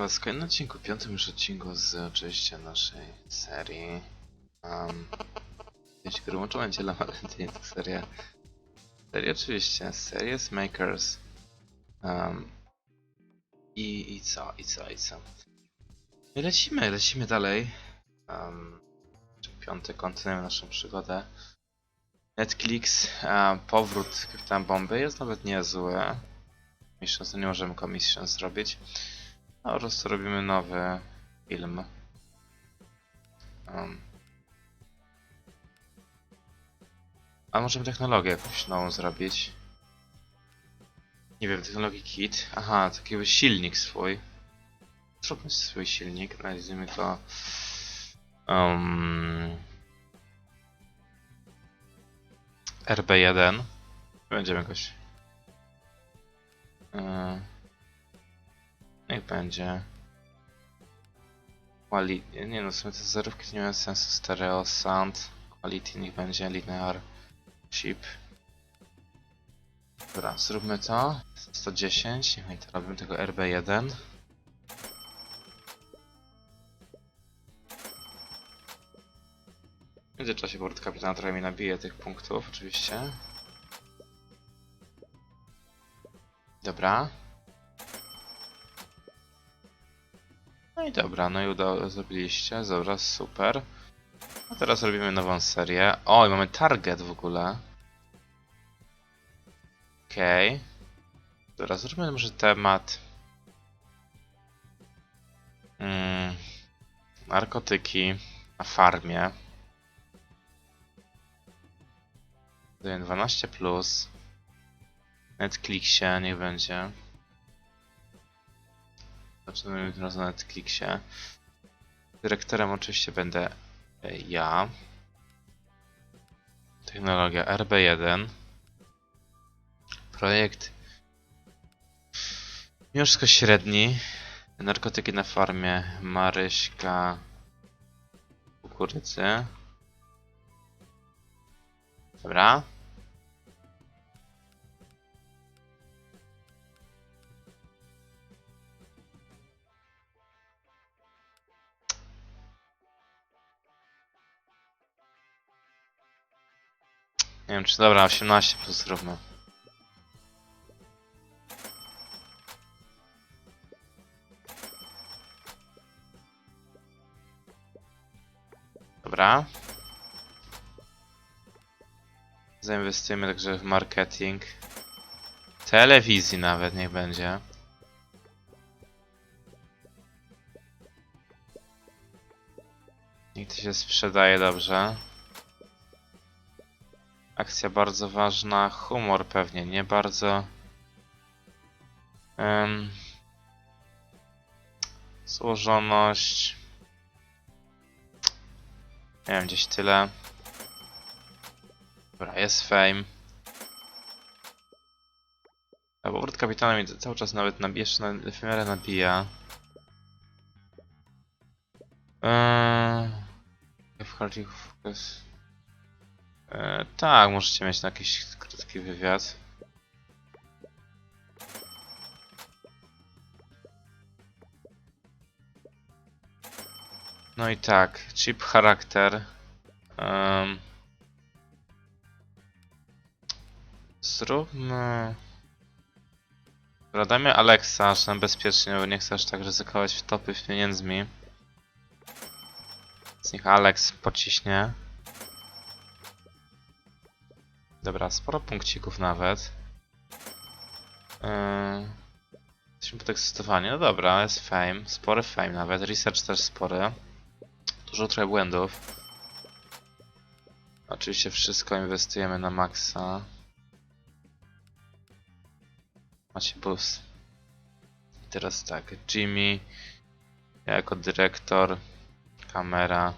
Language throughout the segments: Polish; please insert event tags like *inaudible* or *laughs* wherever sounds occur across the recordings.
Was w kolejnym odcinku, piątym już odcinku z oczywiście naszej serii. Um, jeśli wyłączona niedziela Valentine to seria. Seria oczywiście, Series Makers. Um, i, I co, i co, i co? Lecimy, lecimy dalej. Um, piąty kontynuujemy naszą przygodę. Netflix, a, powrót Kapitana Bomby jest nawet niezły. Jeszcze to nie możemy commission zrobić. No, po prostu robimy nowy film. Um. A możemy technologię jakąś nową zrobić. Nie wiem, technologii kit. Aha, taki silnik swój. Zróbmy swój silnik, nazwijmy go... Um, RB1. Będziemy jakoś... Yy, niech będzie... Quality... Nie no, w sumie te zerówki nie mają sensu. Stereo Sound. Quality niech będzie linear chip. Dobra, zróbmy to. 110. No i to robimy tego RB1. W międzyczasie port kapitana trochę mi nabije tych punktów, oczywiście. Dobra. No i dobra, no i udało, zrobiliście, dobra, super. A teraz robimy nową serię. O, i mamy target w ogóle. Okej. Okay. Dobra, zróbmy może temat. Mm, narkotyki na farmie. Daję 12 plus. Netflixie niech będzie. Zaczynamy teraz na Netflixie. Dyrektorem oczywiście będę e, ja. Technologia RB1. Projekt mimo wszystko średni. Narkotyki na farmie Maryśka Kukurydzy. Dobra. Nie wiem czy dobra, 18 plus zróbmy. Dobra. Zainwestujemy także w marketing. Telewizji nawet niech będzie. Niech to się sprzedaje dobrze. Akcja bardzo ważna. Humor pewnie nie bardzo. Um, złożoność. Nie wiem, gdzieś tyle. Dobra, jest fame. A powrót kapitana mi cały czas nawet nabija, jeszcze na w nabija. Eee, w Focus. Eee, tak, możecie mieć na jakiś krótki wywiad. No i tak, chip charakter. Um, zróbmy... Dobra, dajmy Alexa, aż nam bezpiecznie, bo nie chcę aż tak ryzykować w topy z pieniędzmi. Z nich Alex pociśnie. Dobra, sporo punkcików nawet. Yy... Jesteśmy podekscytowani. No dobra, jest fame. Spory fame nawet. Research też spory. Dużo trochę błędów. Oczywiście wszystko inwestujemy na maksa. Macie boost. I teraz tak, Jimmy ja jako dyrektor, kamera,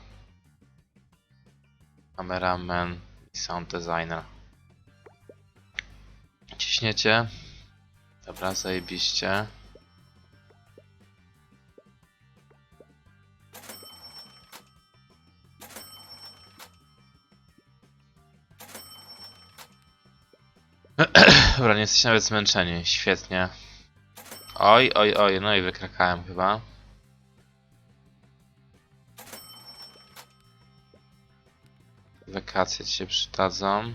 kameraman i sound designer. Ciśniecie. Dobra, zajebiście. *clears throat* Dobra, nie jesteście nawet zmęczeni. Świetnie. Oj, oj, oj, no i wykrakałem chyba. Wakacje ci się przydadzą.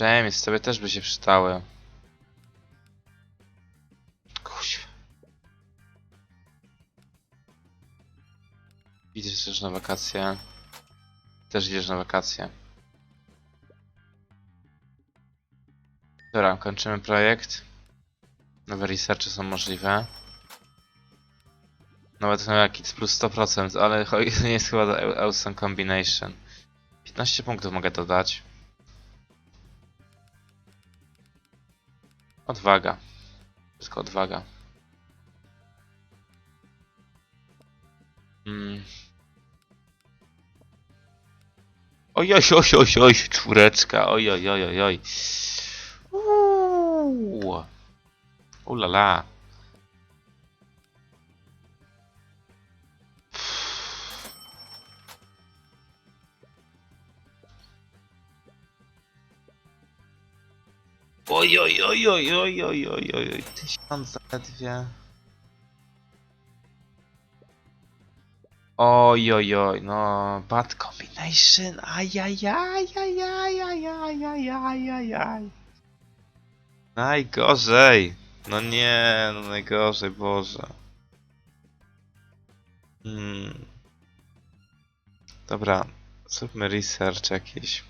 James, tobie też by się przydały. Kuźwa. Idziesz też na wakacje. Też idziesz na wakacje. Dobra, kończymy projekt. Nowe researchy są możliwe. Nawet na jakiś plus 100%, ale nie *laughs* jest chyba do Awesome Combination. 15 punktów mogę dodać. Odwaga. Wszystko odwaga. Mm. Oj, oj, oj, oj, oj, czwóreczka, oj, oj, oj, oj, oj. Uuu. Ulala. Oj, oj, oj, oj, oj, oj, oj, oj, oj, tysiąc zaledwie. Oj, oj, oj, no, bad combination, ajajajajajajajajajajajaj. Najgorzej. No nie, no najgorzej, Boże. Hmm. Dobra, zróbmy research jakiś.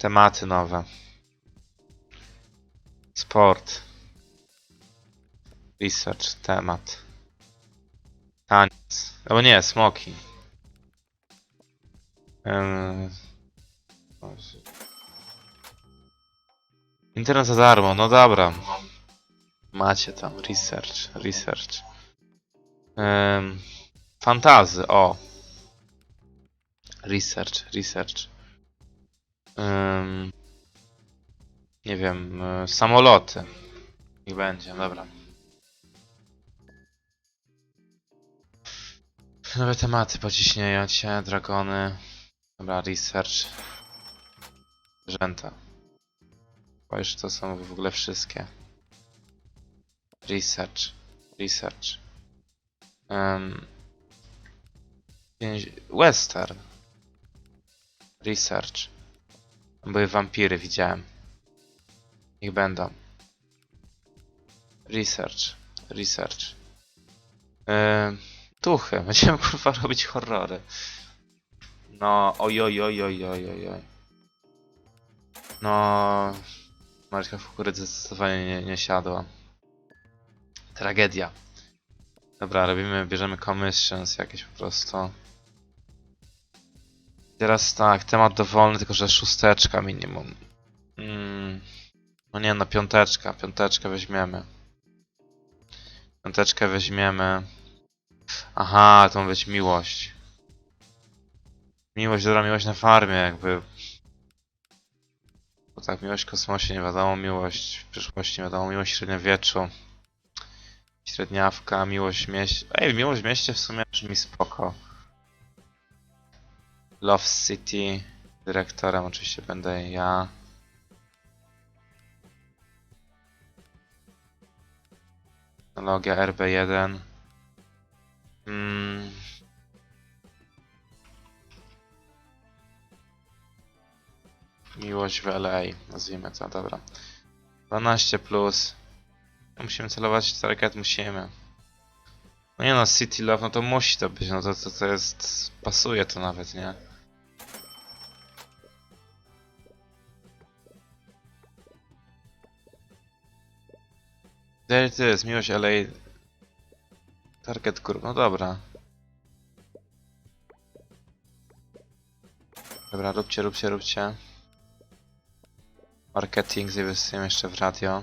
Tematy nowe. Sport. Research, temat. Taniec. Albo nie, smoki. Internet za darmo, no dobra. Macie tam, research, research. Um, fantazy, o. Research, research. Em, nie wiem, e, samoloty. Niech będzie, dobra. Nowe tematy pociśnieją cię, dragony. Dobra, research. Zwierzęta. Bo już to są w ogóle wszystkie. Research. Research. Um, Western. Research. Były wampiry, widziałem. Niech będą. Research. Research. Ym, duchy. *laughs* Będziemy kurwa robić horrory. No, oj, oj, oj, oj, oj, oj, oj. No, Marka Fukurydzy zdecydowanie nie, nie siadła. Tragedia. Dobra, robimy, bierzemy commissions jakieś po prostu. Teraz tak, temat dowolny, tylko że szósteczka minimum. Mm. No nie, no piąteczka, piąteczkę weźmiemy. Piąteczkę weźmiemy. Aha, to ma być miłość. Miłość, dobra, miłość na farmie, jakby. Bo tak, miłość w kosmosie, nie wiadomo, miłość w przyszłości, nie wiadomo, miłość średniowieczu. Średniawka, miłość w mieście. Ej, miłość w mieście w sumie brzmi spoko. Love City. Dyrektorem oczywiście będę ja. Technologia RB1. Mm. Miłość w LA, nazwijmy to, dobra. 12 plus. Musimy celować target, musimy. No nie no, City Love, no to musi to być, no to, to, to jest... pasuje to nawet, nie? There it is, miłość LA. Target group, no dobra. Dobra, róbcie, róbcie, róbcie. Marketing zainwestujemy jeszcze w radio.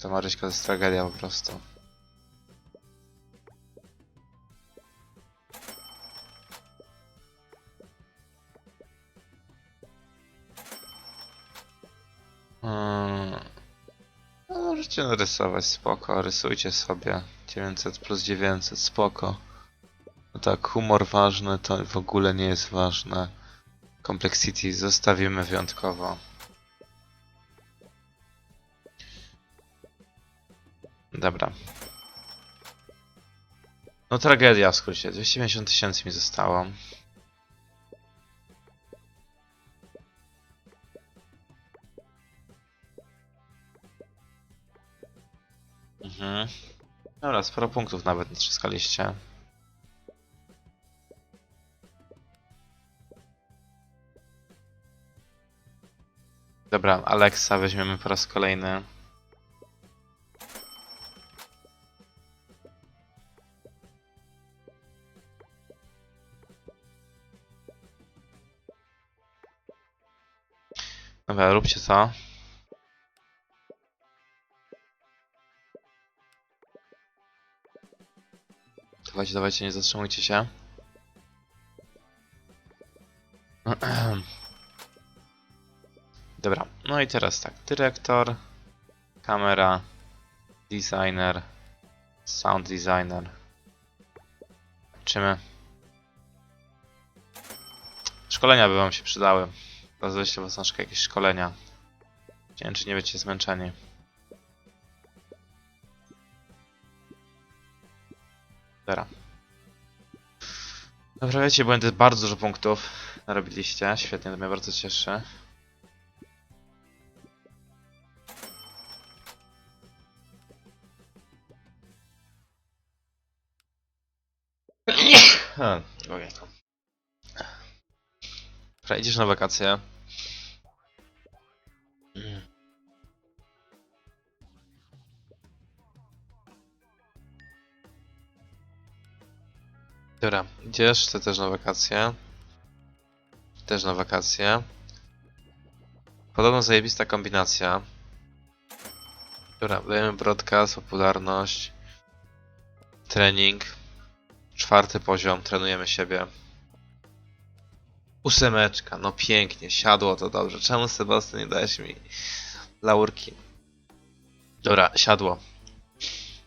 To Maryśka to jest tragedia po prostu. Hmm. No, możecie narysować, spoko, rysujcie sobie. 900 plus 900, spoko. No tak, humor ważny to w ogóle nie jest ważne. Complexity zostawimy wyjątkowo. Dobra. No tragedia w skrócie, 250 tysięcy mi zostało. Sporo punktów nawet natrzaskaliście. Dobra, Alexa weźmiemy po raz kolejny. Dobra, róbcie to. Dawajcie, dawajcie, nie zatrzymujcie się. *clears throat* Dobra, no i teraz tak. Dyrektor, kamera, designer, sound designer. Zobaczymy. Szkolenia by wam się przydały. Rozweźcie was na jakieś szkolenia. Nie wiem, czy nie będziecie zmęczeni. Dobra. Dobra, wiecie, błędy bardzo dużo punktów narobiliście. Świetnie, to mnie bardzo cieszy. Hmm, ojejku. Dobra, idziesz na wakacje. Dobra, idziesz, ty też na wakacje. Też na wakacje. Podobno zajebista kombinacja. Dobra, dajemy broadcast, popularność, trening. Czwarty poziom, trenujemy siebie. Ósemeczka, no pięknie, siadło to dobrze. Czemu Sebastian nie dałeś mi laurki? Dobra, siadło.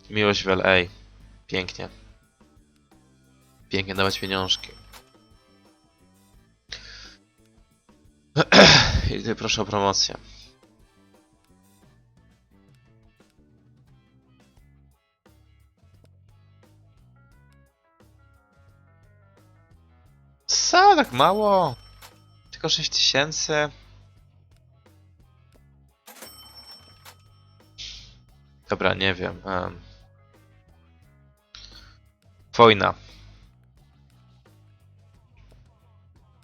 Miłość w LA. Pięknie. Pięknie dawać pieniążki. *clears throat* I tutaj proszę o promocję. Co? Tak mało? Tylko 6000? Dobra, nie wiem. em. Wojna.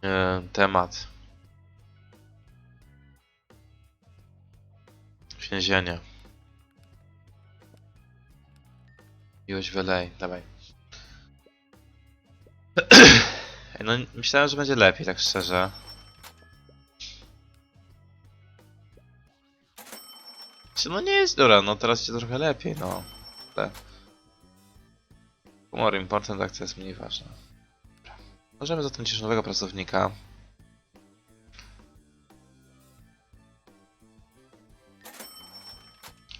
E, temat. Więzienie. Miłość w LA, dawaj. *clears throat* No, myślałem, że będzie lepiej, tak szczerze. Czy no nie jest dobra, no teraz się trochę lepiej, no. Humor important, akcja jest mniej ważna. Możemy zatrudnić nowego pracownika.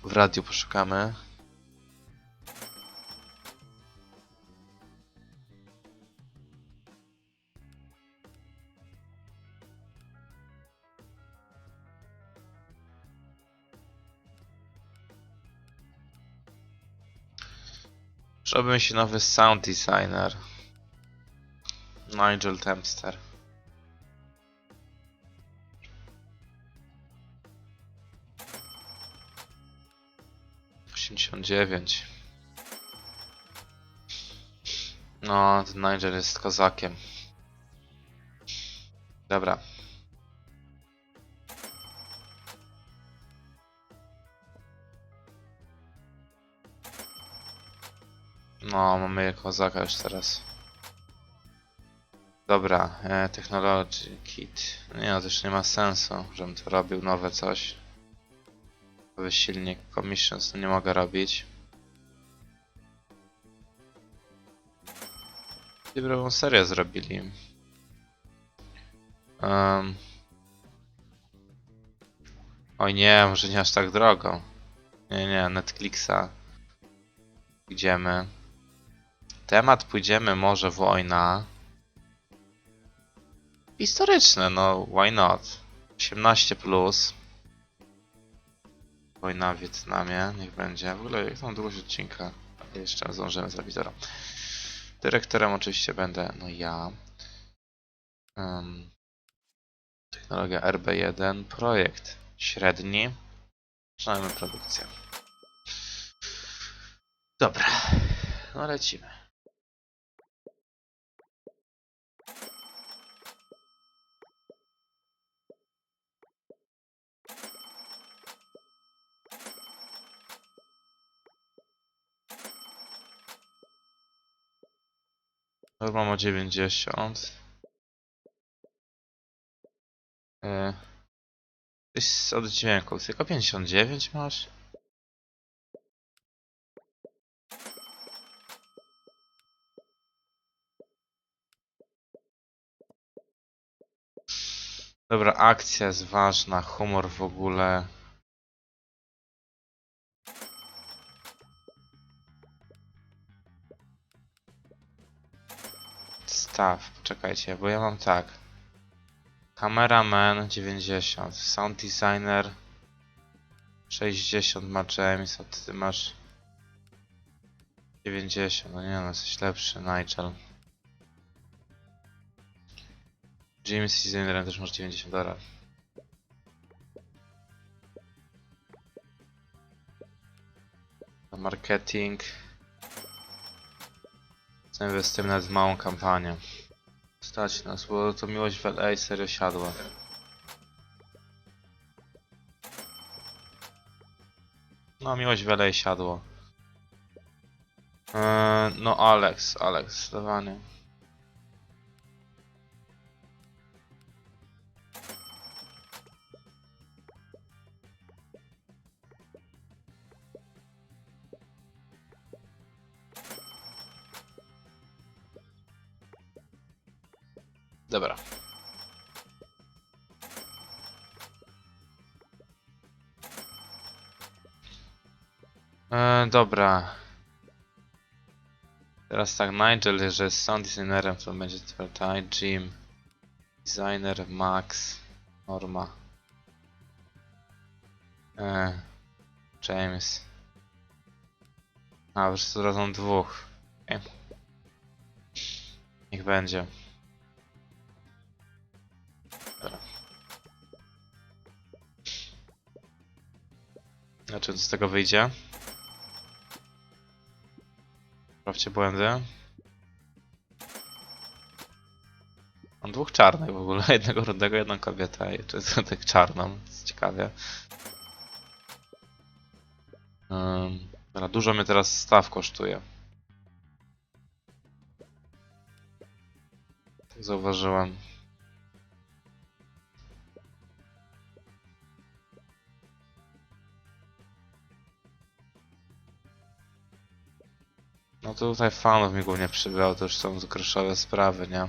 W radiu poszukamy. Zrobił się nowy sound designer. Nigel Tempster. Osiemdziesiąt dziewięć. No, ten Nigel jest kozakiem. Dobra. No, mamy kozaka już teraz. Dobra, e, Technology Kit. Nie no, to już nie ma sensu, żebym to robił nowe coś. Nowy silnik Commissions, to nie mogę robić. Dobrą serię zrobili. Um. Oj nie, może nie aż tak drogo. Nie, nie, Netflixa. Idziemy. Temat pójdziemy może wojna. Historyczne, no why not? 18 plus. Wojna w Wietnamie, niech będzie. W ogóle jak tą długość odcinka jeszcze zdążymy zrobić, dobra. Dyrektorem oczywiście będę, no ja. Em, technologia RB1, projekt średni. Zaczynamy produkcję. Dobra, no lecimy. Norma ma 90. Yy. Coś z oddźwięku, tylko 59 masz? Dobra, akcja jest ważna, humor w ogóle. Staw, poczekajcie, bo ja mam tak. Cameraman 90, sound designer 60 ma James, a ty masz 90, no nie no, jesteś lepszy, Nigel. James z designerem też masz 90 dolarów. Marketing. Zainwestujemy nawet w małą kampanię. Stać nas, bo to miłość w LA serio siadła. No, miłość w LA siadło. Eee, no, Alex, Alex, zdecydowanie. Dobra. Teraz tak, Nigel, że jest sound designerem, to będzie tutaj Jim. Designer Max. Norma. E, James. A, już razem dwóch. Okay. Niech będzie. Znaczy, co z tego wyjdzie? Sprawdźcie błędy. Mam dwóch czarnych w ogóle, *laughs* jednego rudego, jedną kobietę i to *laughs* tak czarną, jest ciekawie. Um, dużo mnie teraz staw kosztuje. Zauważyłem. Tutaj fanów mi głównie przybyło, to już są groszowe sprawy, nie?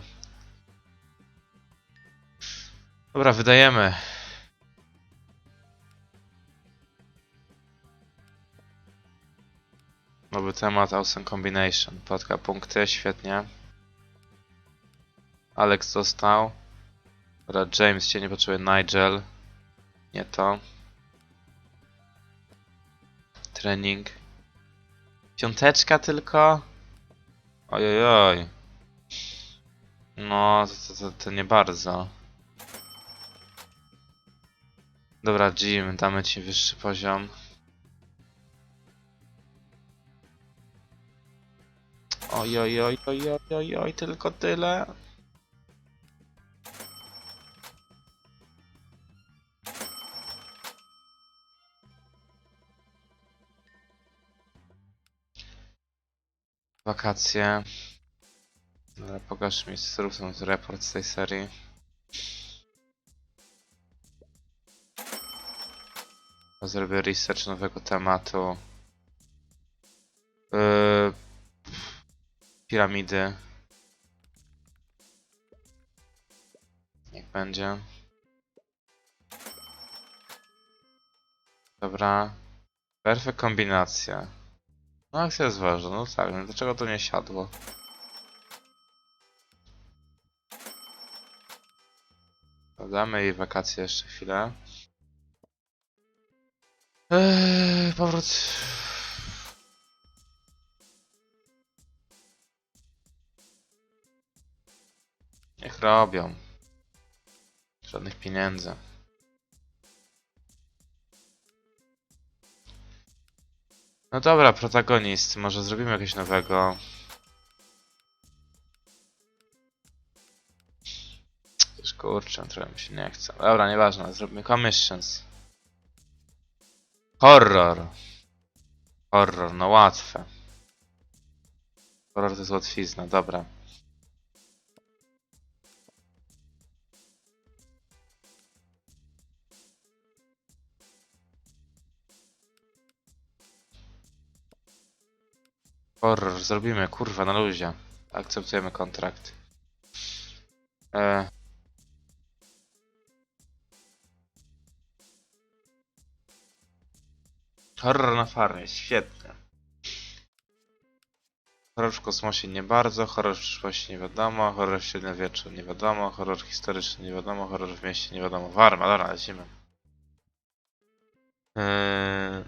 Dobra, wydajemy. Nowy temat, Awesome Combination. Płatka punkty, świetnie. Alex został. Dobra, James cię nie potrzebuje, Nigel. Nie to. Trening. Piąteczka tylko? Ojojoj. No, to, to, to, nie bardzo. Dobra, Jim, damy ci wyższy poziom. Ojojoj, ojojoj, oj, tylko tyle. Wakacje. Dobra, pokaż mi, zrób sobie report z tej serii. Zrobię research nowego tematu. Yy, piramidy. Niech będzie. Dobra. Perfekt kombinacja. No akcja jest ważna, no tak, no dlaczego to nie siadło? Damy jej wakacje jeszcze chwilę. Eee, powrót. Niech robią. Żadnych pieniędzy. No dobra, protagonist. Może zrobimy jakiegoś nowego. Już kurczę, trochę mi się nie chce. Dobra, nieważne, zróbmy commissions. Horror. Horror, no łatwe. Horror to jest łatwizna, dobra. Horror, zrobimy, kurwa, na luzie. Akceptujemy kontrakt. E... Horror na farmie, świetnie. Horror w kosmosie nie bardzo, horror w przyszłości nie wiadomo, horror w średniowieczu nie wiadomo, horror historyczny nie wiadomo, horror w mieście nie wiadomo. Warma, dobra, lecimy. Eee...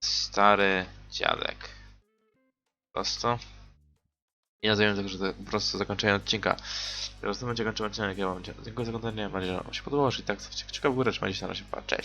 Stary dziadek. Prosto. I nazwijmy tego, że to po prostu zakończenie odcinka. Teraz to będzie kończymy odcinek, ja mam Dziękuję za oglądanie, mam nadzieję, że wam się podobało, jeżeli tak, stawcie kciuka w górę, trzymajcie się na razie, pa, cześć.